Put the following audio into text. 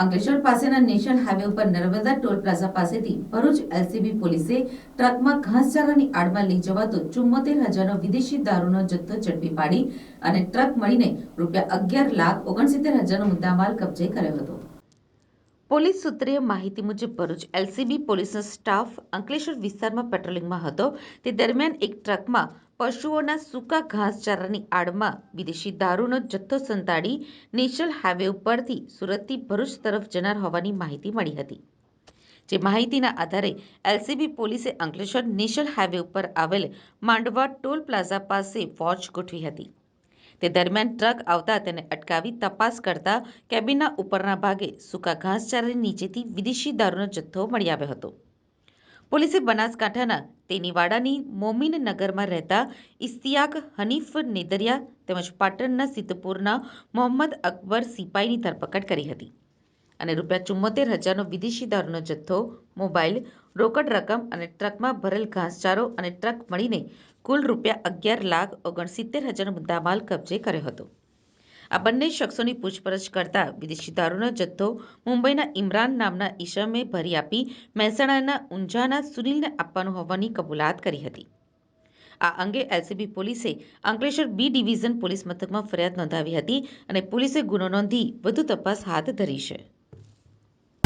અંકલેશ્વર પાસેના national highway ઉપર Narmada toll plaza પાસેથી ભરૂચ એલસીબી પોલીસે ટ્રકમાં ઘાસચારાની આડમાં લઈ જવાતો ચુમ્મોતેર હજારનો વિદેશી દારૂનો જથ્થો ઝડપી પાડી અને ટ્રક મળીને રૂપિયા અગિયાર લાખ ઓગણસિત્તેર હજારનો મુદ્દામાલ કબજે કર્યો હતો. પોલીસ સૂત્રે માહિતી મુજબ ભરૂચ એલસીબી પોલીસનો સ્ટાફ અંકલેશ્વર વિસ્તારમાં પેટ્રોલિંગમાં હતો. તે દરમિયાન એક ટ્રકમાં પશુઓના સૂકા ઘાસચારાની આડમાં વિદેશી દારૂનો જથ્થો સંતાડી નેશનલ હાઈવે ઉપરથી સુરતથી ભરૂચ તરફ જનાર હોવાની માહિતી મળી હતી. જે માહિતીના આધારે એલસીબી પોલીસે અંકલેશ્વર નેશનલ હાઈવે ઉપર આવેલ માંડવા ટોલ પ્લાઝા પાસે વોચ ગોઠવી હતી. તે દરમિયાન ટ્રક આવતા તેને અટકાવી તપાસ કરતા કેબિનના ઉપરના ભાગે સૂકા ઘાસચારાની નીચેથી વિદેશી દારૂનો જથ્થો મળી આવ્યો હતો. પોલીસે બનાસકાંઠાના તેનીવાડાની મોમીન નગરમાં રહેતા ઇસ્તિયાક હનીફ નેદરિયા તેમજ પાટણના સિદ્ધપુરના મોહમ્મદ અકબર સિપાઈની ધરપકડ કરી હતી અને રૂપિયા ચુમ્મોતેર હજારનો વિદેશી દારૂનો જથ્થો, મોબાઈલ, રોકડ રકમ અને ટ્રકમાં ભરેલ ઘાસચારો અને ટ્રક મળીને કુલ રૂપિયા અગિયાર લાખ ઓગણસિત્તેર હજારનો મુદ્દામાલ કબજે કર્યો હતો. આ બંને શખ્સોની પૂછપરછ કરતા વિદેશી દારૂનો જથ્થો મુંબઈના ઇમરાન નામના ઈશમે ભરી આપી મહેસાણાના ઊંઝાના સુનિલને આપવાનું હોવાની કબૂલાત કરી હતી. આ અંગે એલસીબી પોલીસે અંકલેશ્વર બી ડિવિઝન પોલીસ મથકમાં ફરિયાદ નોંધાવી હતી અને પોલીસે ગુનો નોંધી વધુ તપાસ હાથ ધરી છે.